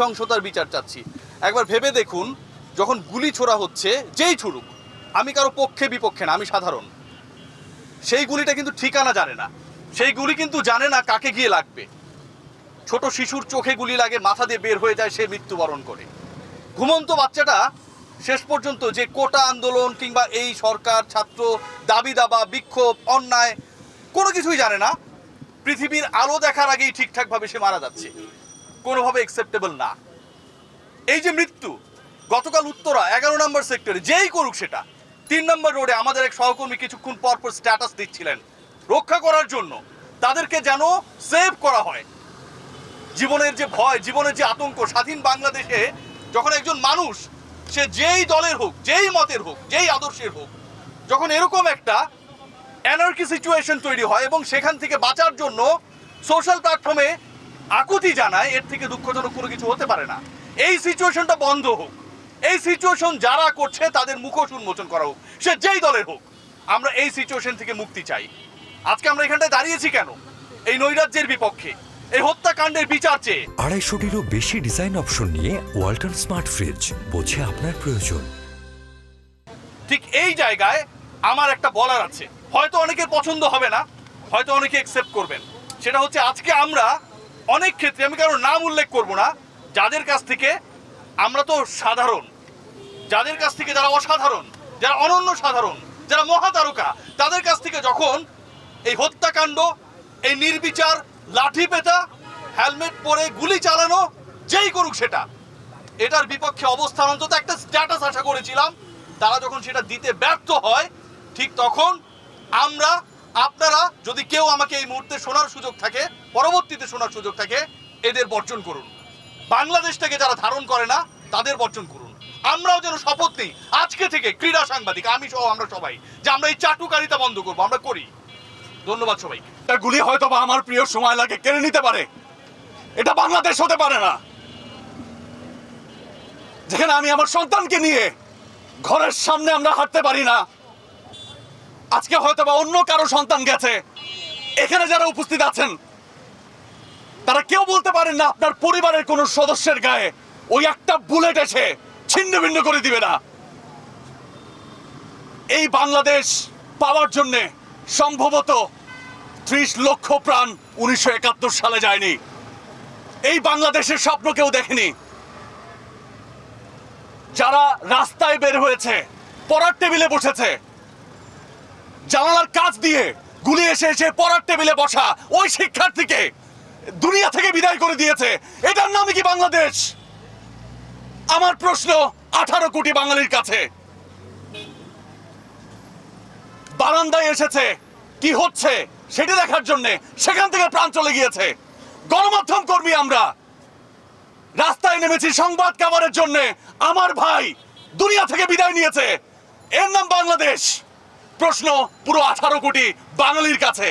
নৃশংসতার বিচার চাচ্ছি। একবার ভেবে দেখুন, যখন গুলি ছোড়া হচ্ছে, যেই ছুড়ুক, আমি কারও পক্ষে বিপক্ষে না, আমি সাধারণ। সেই গুলিটা কিন্তু ঠিকানা জানে না। সেই গুলি কিন্তু জানে না কাকে গিয়ে লাগবে। ছোট শিশুর চোখে গুলি লাগে, মাথা দিয়ে বের হয়ে যায়, সে মৃত্যুবরণ করে। ঘুমন্ত বাচ্চাটা শেষ পর্যন্ত যে কোটা আন্দোলন কিংবা এই সরকার, ছাত্র, দাবি দাবা, বিক্ষোভ, অন্যায়, কোনো কিছুই জানে না। পৃথিবীর আলো দেখার আগেই ঠিকঠাকভাবে সে মারা যাচ্ছে। কোনোভাবে অ্যাকসেপ্টেবল না। এই যে মৃত্যু, গতকাল উত্তরা, এগারো নম্বর সেক্টরে যেই করুক সেটা। তিন নম্বর রোডে আমাদের এক সহকর্মী কিছুক্ষণ পর পর স্ট্যাটাস দিচ্ছিলেন। রক্ষা করার জন্য তাদেরকে যেন সেভ করা হয়। জীবনের যে ভয়, জীবনের যে আতঙ্ক, স্বাধীন বাংলাদেশে যখন একজন মানুষ, সে যেই দলের হোক, যেই মতের হোক, যেই আদর্শের হোক, যখন এরকম একটা অ্যানার্কি সিচুয়েশন তৈরি হয় এবং সেখান থেকে বাঁচার জন্য সোশ্যাল প্ল্যাটফর্মে আকুতি জানায় এর থেকে দুঃখজনক কোনো কিছু হতে পারে না। এই সিচুয়েশনটা বন্ধ হোক। এই সিচুয়েশন যারা করছে তাদের মুখোশ উন্মোচন করা হোক। সে যেই দলের হোক আমরা এই সিচুয়েশন থেকে মুক্তি চাই। আজকে আমরা এখানটায় দাঁড়িয়েছি কেন? এই নৈরাজ্যের বিপক্ষে। এই হত্যাকাণ্ডের বিচার চেয়ে। আড়াইশোটিরও বেশি ডিজাইন অপশন নিয়ে ওয়ালটন স্মার্ট ফ্রিজ বোঝে আপনার প্রয়োজন। ঠিক এই জায়গায় আমার একটা বলার আছে। হয়তো অনেকের পছন্দ হবে না হয়তো অনেকে অ্যাকসেপ্ট করবেন। সেটা হচ্ছে আজকে আমরা অনেক ক্ষেত্রে আমি কারও নাম উল্লেখ করব না। যাদের কাছ থেকে আমরা তো সাধারণ, যাদের কাছ থেকে যারা অসাধারণ, যারা অনন্য সাধারণ, যারা মহাতারকা, তাদের কাছ থেকে যখন এই হত্যাকাণ্ড, এই নির্বিচার লাঠি পেটা হেলমেট পরে গুলি চালানো, যেই করুক সেটা, এটার বিপক্ষে অবস্থান অন্তত একটা স্ট্যাটাস আশা করেছিলাম। তারা যখন সেটা দিতে ব্যর্থ হয়, ঠিক তখন আমরা আপনারা যদি কেউ আমাকে এই মুহূর্তে শোনার সুযোগ থাকে, পরবর্তীতে শোনার সুযোগ থাকে, এদের বর্জন করুন। বাংলাদেশটাকে যারা ধারণ করে না, তাদের বর্জন করুন। আমরাও যেন শপথ নিই। আজকে থেকে ক্রীড়া সাংবাদিক, আমি সহ আমরা সবাই, যে আমরা এই চাটুকারিতা বন্ধ করব, আমরা করি। ধন্যবাদ সবাইকে। একটা গুলি হয়তো বা আমার প্রিয় সময় লাগে, কেড়ে নিতে পারে। এটা বাংলাদেশ হতে পারে না। যেখানে আমি আমার সন্তানকে নিয়ে ঘরের সামনে আমরা হাঁটতে পারি না। আজকে হয়তো বা অন্য কারও সন্তান গেছে। এখানে যারা উপস্থিত আছেন, তারা কেউ বলতে পারেন না আপনার পরিবারের কোনো সদস্যের গায়ে ওই একটা বুলেট এসে ছিন্ন ভিন্ন করে দিবে না। এই বাংলাদেশ পাওয়ার জন্যে সম্ভবত ত্রিশ লক্ষ প্রাণ উনিশশো একাত্তর সালে যায়নি। এই বাংলাদেশের স্বপ্ন কেউ দেখেনি। যারা রাস্তায় বের হয়েছে, পড়ার টেবিলে বসেছে জানালার কাজ দিয়ে গুলি এসে এসে পড়ার টেবিলে বসা ওই শিক্ষার্থীকে দুনিয়া থেকে বিদায় করে দিয়েছে। এটার নামই কি বাংলাদেশ? আমার প্রশ্ন, আঠারো কোটি বাঙালির কাছে। বারান্দায় এসেছে, কি হচ্ছে সেটি দেখার জন্য সেখান থেকে প্রাণ চলে গিয়েছে। গণমাধ্যম কর্মী আমরা। রাস্তায় নেমেছি সংবাদ কাভারের জন্য। আমার ভাই দুনিয়া থেকে বিদায় নিয়েছে। এর নাম বাংলাদেশ। প্রশ্ন পুরো আঠারো কোটি বাঙালির কাছে।